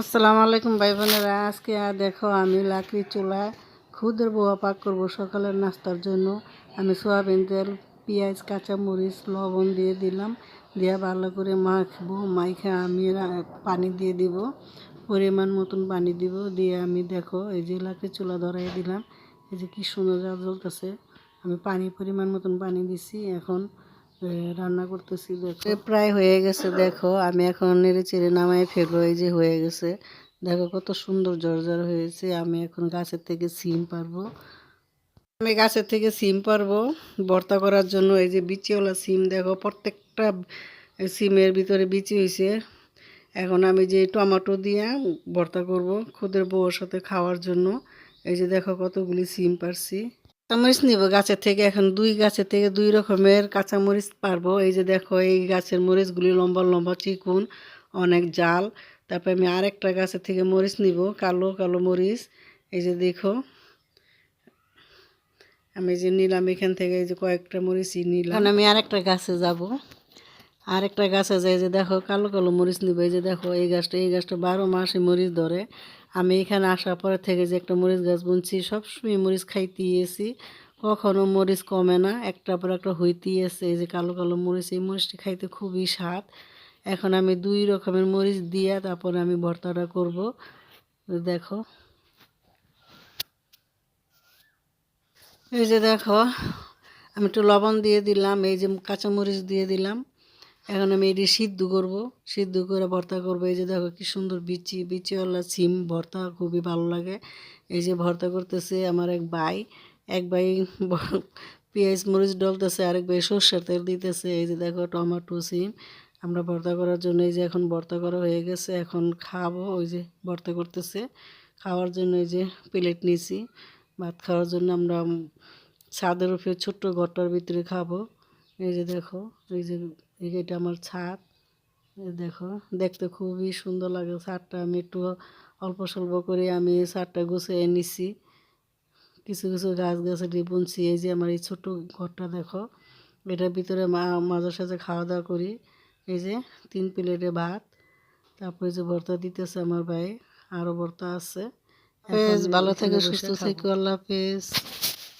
আসসালামু আলাইকুম ভাই বোনেরা। আজকে দেখো, আমি লাকড়ি চুলা খুদের বোয়া পাক করব সকালের নাস্তার জন্য। আমি সোয়াবিন তেল, পেঁয়াজ, কাঁচামরিচ, লবণ দিয়ে দিলাম। দিয়ে ভালো করে মাখবো, মাইখে আমি পানি দিয়ে দিব, পরিমাণ মতন পানি দিব। দিয়ে আমি দেখো, এই যে লাকড়ি চুলা ধরাই দিলাম। এই যে কি সুন্দর জ্বলতেছে। আমি পানি, পরিমাণ মতন পানি দিছি। এখন রান্না করতেছি, দেখো। প্রায় হয়ে গেছে, দেখো। আমি এখন নেড়ে চেড়ে নামাই ফেলব, এই যে হয়ে গেছে। দেখো কত সুন্দর জর্জর হয়েছে। আমি এখন গাছের থেকে সিম পারব। আমি গাছের থেকে সিম পারব। ভর্তা করার জন্য এই যে বিচিওয়ালা সিম, দেখো, প্রত্যেকটা সিমের ভিতরে বিচি হয়েছে এখন আমি যে টমেটো দিয়ে ভর্তা করব, খুদের বউর সাথে খাওয়ার জন্য। এই যে দেখো কতগুলি সিম পারছি। কাঁচামরিচ নিব গাছের থেকে। এখন দুই গাছের থেকে দুই রকমের কাঁচামরিচ পারব। এই যে দেখো, এই গাছের মরিচগুলি লম্বা লম্বা চিকুন, অনেক জাল। তারপর আমি আরেকটা গাছের থেকে মরিচ নিব, কালো কালো মরিচ। এই যে দেখো, আমি যে নিলাম এখান থেকে, এই যে কয়েকটা মরিচই নিলাম। আমি আরেকটা গাছে যাব। আরেকটা গাছে যাই যে দেখো, কালো কালো মরিচ নিব। এই যে দেখো, এই গাছটা এই গাছটা বারো মাসে মরিচ ধরে। আমি এখানে আসার পরে থেকে যে একটা মরিচ গাছ বুনছি, সবসময় মরিচ খাইতে এসি। কখনো মরিচ কমে না একটা পর একটা হইতেই আছে এই যে কালো কালো মরিচ, এই মরিচটি খাইতে খুবই স্বাদ। এখন আমি দুই রকমের মরিচ দিয়ে তারপরে আমি ভর্তাটা করব। দেখো। এই যে দেখো, আমি একটু লবণ দিয়ে দিলাম, এই যে কাঁচামরিচ দিয়ে দিলাম। এখন আমি এটি সিদ্ধ করব। সিদ্ধ করে ভর্তা করব। এই যে দেখো কি সুন্দর বিচি, বিচিওয়ালা সিম ভর্তা, খুবই ভালো লাগে। এই যে ভর্তা করতেছে আমার এক ভাই। এক ভাই পেঁয়াজ, মরিচ ডলতেছে, আরেক ভাই সর্ষের তেল দিতেছে। এই যে দেখো টমেটো সিম। আমরা ভর্তা করার জন্য এই যে এখন ভর্তা করা হয়ে গেছে। এখন খাব, ওই যে ভর্তা করতেছে। খাওয়ার জন্য এই যে প্লেট নিয়েছি ভাত খাওয়ার জন্য আমরা ছাদের উপরে ছোট্ট ঘরটার ভিতরে খাব। এই যে দেখো, এই যে এই এটা আমার ছাদ। দেখো দেখতে খুবই সুন্দর লাগে। ছাদটা আমি একটু অল্প স্বল্প করে আমি ছাদটা গুছিয়ে নিছি। কিছু কিছু গাছ গাছালি বুনছি এই যে আমার এই ছোট্ট ঘরটা দেখো এটার ভিতরে মা মাঝে সাঝে খাওয়া দাওয়া করি। এই যে তিন প্লেটে ভাত তারপরে যে ভর্তা দিতেছে আমার ভাই আরও ভর্তা আছে। ভালো থেকে সুস্থ থেকো আল্লাহ হাফেজ।